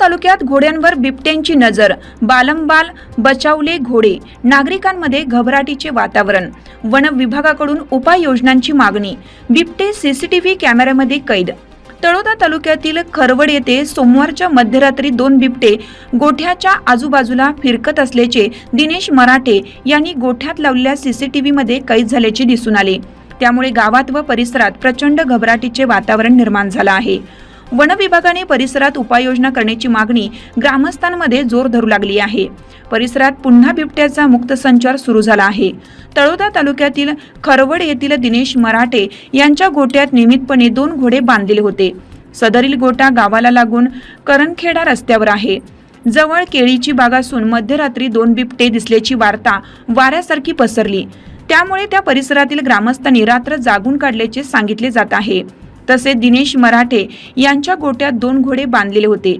तालुक्यात घोड्यांवर बिबट्यांची नजर बालंबाल बचावले घोडे नागरिकांमध्ये घबराटीचे वातावरण वन विभागाकडून उपाययोजनांची मागणी बिबटे सीसीटीव्ही कॅमेऱ्यामध्ये कैद. तळोदा तालुक्यातील खरवड येथे सोमवारच्या मध्यरात्री दोन बिबटे गोठ्याच्या आजूबाजूला फिरकत असल्याचे दिनेश मराठे यांनी गोठ्यात लावलेल्या सीसीटीव्हीमध्ये कैद झाल्याचे दिसून आले. त्यामुळे गावात व परिसरात प्रचंड घबराटीचे वातावरण निर्माण झालं आहे. वन विभागाने परिसरात उपाययोजना करण्याची मागणी ग्रामस्थांमध्ये जोर धरू लागली आहे. परिसरात पुन्हा बिबट्याचा मुक्त संचार सुरू झाला आहे. तळोदा तालुक्यातील खरवड येथील दिनेश मराठे यांच्या गोट्यात नियमितपणे दोन घोडे बांधलेले होते. सदरील गोटा गावाला लागून करणखेडा रस्त्यावर आहे. जवळ केळीची बाग असून मध्यरात्री दोन बिबटे दिसल्याची वार्ता वाऱ्यासारखी पसरली. त्यामुळे त्या परिसरातील ग्रामस्थांनी रात्र जागून काढल्याचे सांगितले जात आहे. तसेच दिनेश मराठे यांच्या गोट्यात दोन घोडे बांधलेले होते.